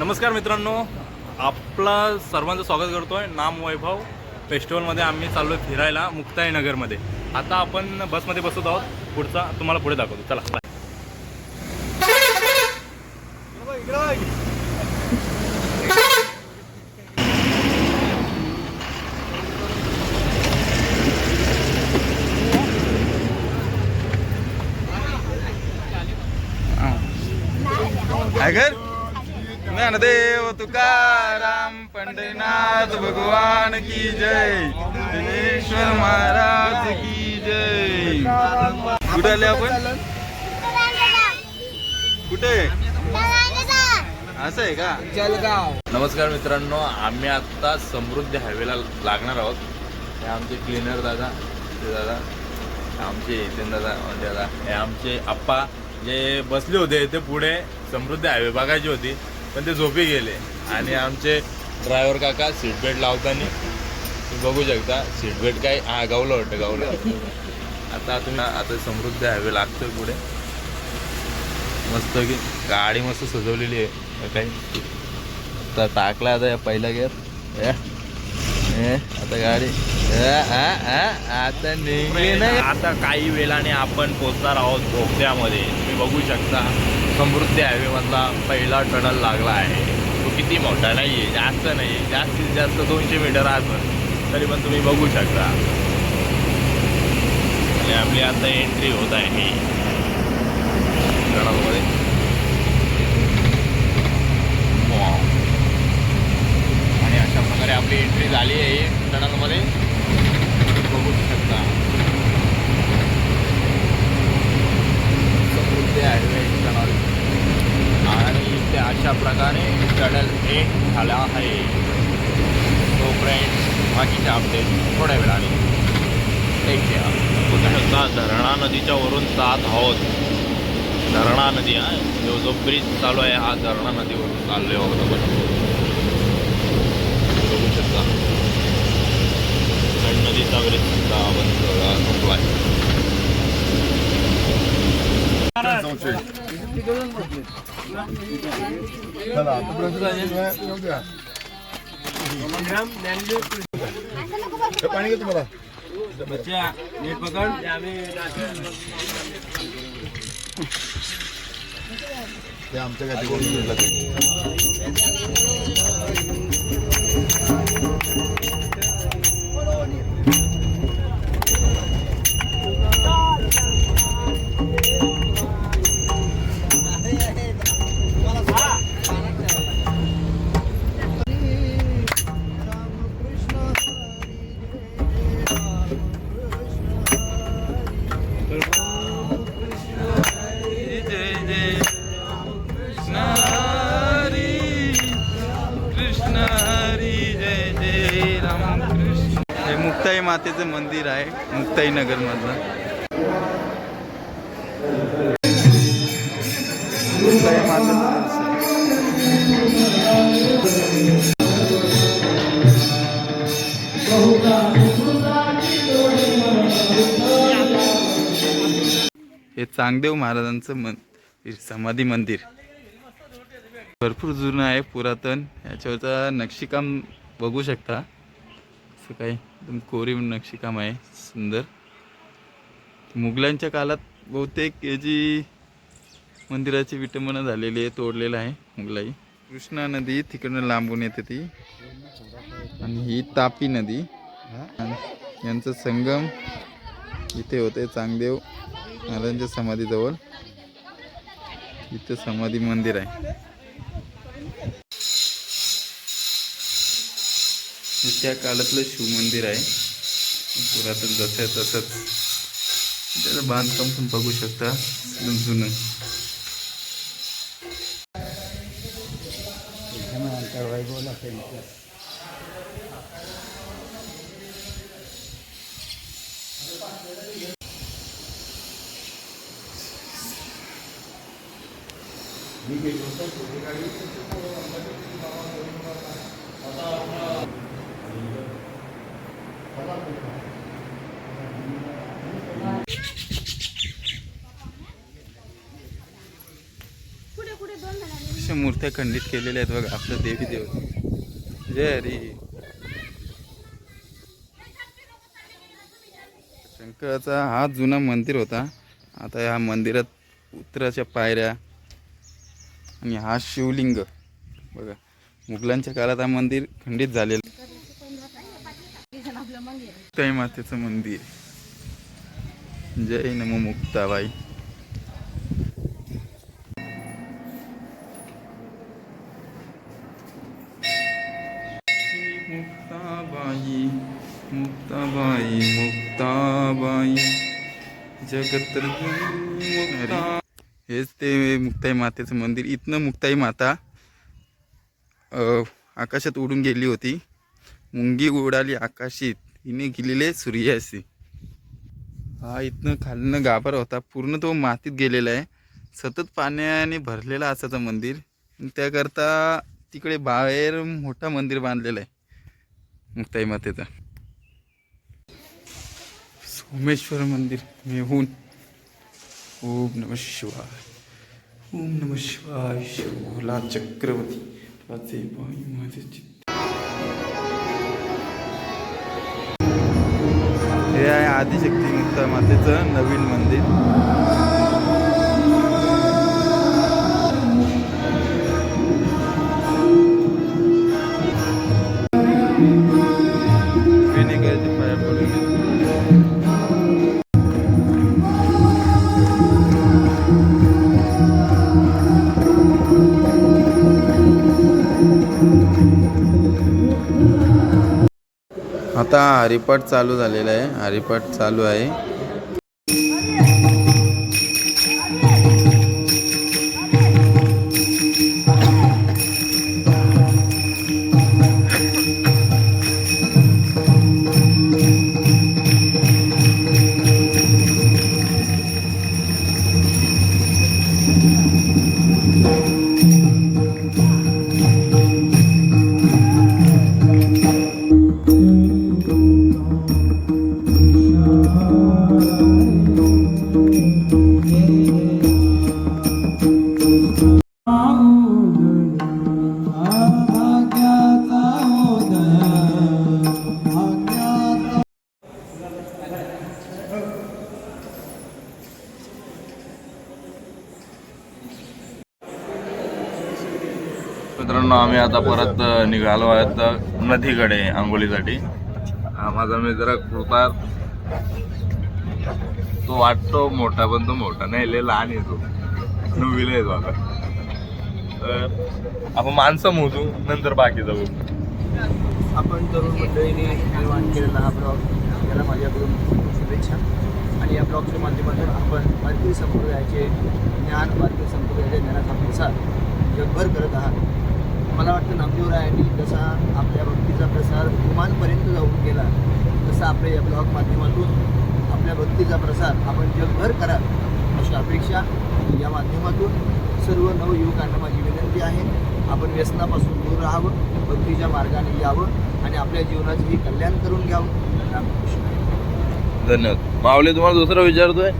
नमस्कार मित्रांनो आपला सर्वांचं स्वागत करतो आहे नाम वैभव. फेस्टिवलमध्ये आम्ही चाललो आहे फिरायला मुक्ताई नगरमध्ये आता आपण बसमध्ये बसत आहोत. पुढचा तुम्हाला पुढे दाखवतो. चला. ज्ञानदेव तुकाराम पंढरीनाथ भगवान की जय. दिनेश्वर महाराज की जय. कुठे आले आपण? कुठे? असं आहे का? जलगाव. नमस्कार मित्रांनो आम्ही आत्ता समृद्धी हायवेला लागणार आहोत. हे आमचे क्लिनर दादा ते दादा आमचे येते दादा म्हणजे दादा हे आमचे आप्पा जे बसले होते ते पुढे समृद्धी हायवे बघायची होती. पण ते झोपी गेले. आणि आमचे ड्रायव्हर काका सीट बेल्ट लावताना तुम्ही बघू शकता सीट बेल्ट काय हा गावलं वाटतं. गावलं आता तुम्ही आता समृद्ध हायवे लागतोय पुढे. मस्त की गाडी मस्त सजवलेली आहे. काही आता टाकला आता या पहिला गेअर या. आता गाडी. आता निघली ना आता काही वेळाने आपण पोहोचणार आहोत भोगद्यामध्ये तुम्ही बघू शकता समृद्धी हायवे मधला पहिला टनल लागला आहे. तो किती मोठा नाही आहे जास्त नाही आहे जास्तीत जास्त दोनशे मीटर असेल तरी पण तुम्ही बघू शकता. आणि आपली आता एंट्री होत आहे. टनलमध्ये Wow. आणि अशा प्रकारे आपली एंट्री झाली आहे टनलमध्ये बघू शकता. समृद्धी हायवे टनल आणि ते अशा प्रकारे टनल एंड झाला आहे. तो फ्रेंड्स बाकीच्या अपडेट थोड्या वेळाने. टेक केअर बघू शकता धरणा नदीच्या वरून जात आहोत. धरणा नदी हा. जो जो ब्रिज चालू आहे हा धरणा नदीवरून चाललो चाललोय बघा. बघू शकता. आणि नदीचा ब्रिज सुद्धा बंद संपला आहे. पाणी घेतो मला ते आमच्या काय मुक्ताई मातेचं मंदिर आहे मुक्ताई नगरमधलं मुक्ताई मातेचं हे चांगदेव महाराजांचं मन समाधी मंदिर. भरपूर जुनं आहे पुरातन याच्यावरचा नक्षीकाम बघू शकता. असं काही एकदम कोरीव नक्षीकाम आहे सुंदर. मुघलांच्या काळात बहुतेक याची मंदिराची विटंबना झालेली आहे तोडलेलं आहे मुघलाई. कृष्णा नदी तिकडनं लांबून येते ती. आणि ही तापी नदी. आणि यांचं संगम इथे होते चांगदेव महाराजांच्या समाधीजवळ. इथं समाधी मंदिर आहे. त्या काळातलं शिवमंदिर आहे. पुरातन जसं आहे तसंच. त्याचं बांधकाम पण बघू शकता. एकदम जुनं. असे मूर्त्या खंडित केलेल्या आहेत बघा आपलं देवी देव जय हरी. शंकराचा हा जुना मंदिर होता. आता या मंदिरात उत्तराच्या पायऱ्या आणि हा शिवलिंग. बघा मुघलांच्या काळात हा मंदिर खंडित झालेलं. मुक्ताई मातेचं मंदिर. जय नमो मुक्ताबाई. मुक्ताबाई मुक्ताबाई मुक्ताबाई. जगत हेच ते मुक्ताई मातेचं मंदिर. इथनं मुक्ताई माता आकाशात उडून गेली होती. मुंगी उडाली आकाशीत. हिने गेलेले सूर्याशी हा इथनं खालनं गाभारा होता। पूर्ण तो मातीत गेलेला आहे सतत पाण्याने भरलेला असायचं मंदिर। त्याकरता तिकडे बाहेर मोठा मंदिर बांधलेला आहे मुक्ताई मातेचा। सोमेश्वर मंदिर मेहून ओम नम शिवाय। ओम नम शिवाय शिवला चक्रवर्ती। वाचे बाई माझे आदिशक्ती मुक्ता मातेचं नवीन मंदिर. आता हरिपाठ चालू झालेला आहे. हरिपाठ चालू आहे. मित्रांनो आम्ही आता परत निघालो आहेत नदीकडे आंघोळीसाठी. माझा मित्र कृतार तो वाटतो मोठा पण तो मोठा नाही लय लहान येतो तो. नववीला येतो आता. तर आपण माणसं मोजू नंतर बाकी जाऊ आपण तरुण मंडळीने निर्माण केलेला हा ब्लॉग. याला माझ्याकडून शुभेच्छा. आणि या ब्लॉगच्या माध्यमातून आपण भारतीय संप्रदायाचे ज्ञान भारतीय संप्रदायाच्या ज्ञानाचा प्रसार जगभर करत आहात. मला वाटतं नामदेवरायांनी जसा आपल्या भक्तीचा प्रसार विमानपर्यंत जाऊन केला तसा आपल्या या ब्लॉग माध्यमातून आपल्या भक्तीचा प्रसार आपण जगभर करा अशी अपेक्षा या माध्यमातून सर्व नवयुवकांना माझी विनंती आहे. आपण व्यसनापासून दूर राहावं भक्तीच्या मार्गाने यावं आणि आपल्या जीवनाचेही कल्याण करून घ्यावं. धन्यवाद. मावले तुम्हाला दुसरं विचारतोय?